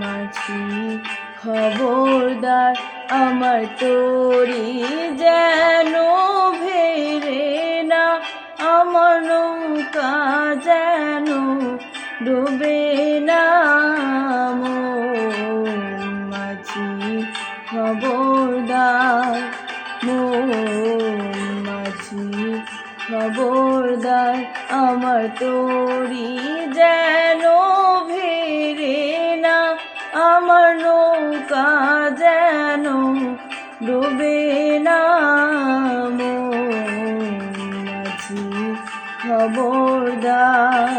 মাছি খবরদার আমার তোরি যেন ভেরে না, আমার নৌকা যেন ডুবে না। মাছি খবরদার মাছি খবরদার আমার তোরি ডুবে না মাছি খবরদার।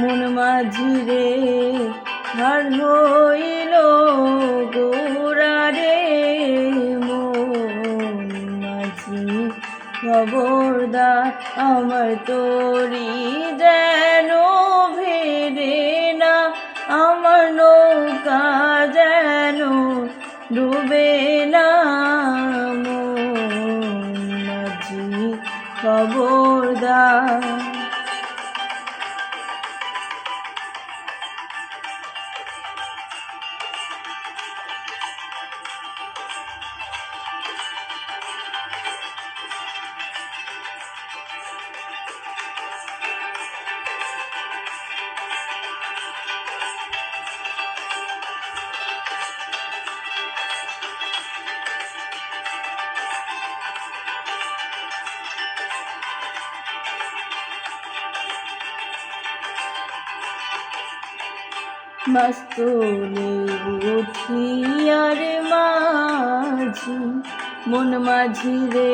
মন মাঝি রে, হার হইল গোরা রে। মাঝি, খবরদার আমার তোরি যেন ভেরে না, আমার নৌকা যেন ডুবে না। মাঝি, খবরদার মাস্তুলে উঠিয়ার মাঝি মন মাঝি রে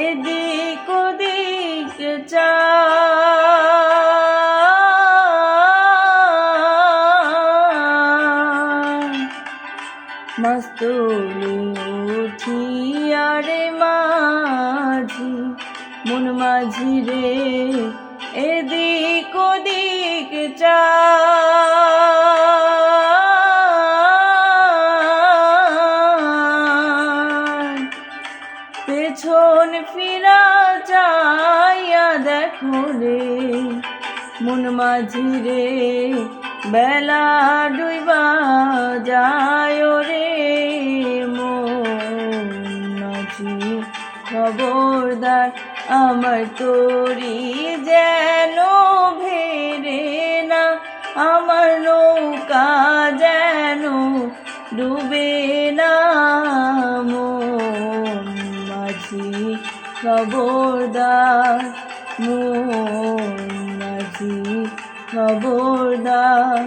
এদিক ওদিক মাস্তুলে উঠিয়ার মাঝি মন মাঝি রে এদিক ওদিক চায় পেছন ফিরা যাইয়া দেখো রে, মন মাঝি রে, বেলা ডুইবা যায় রে মাঝি খবরদার আমার তোরি যেন খবরদার মন মাঝি খবরদার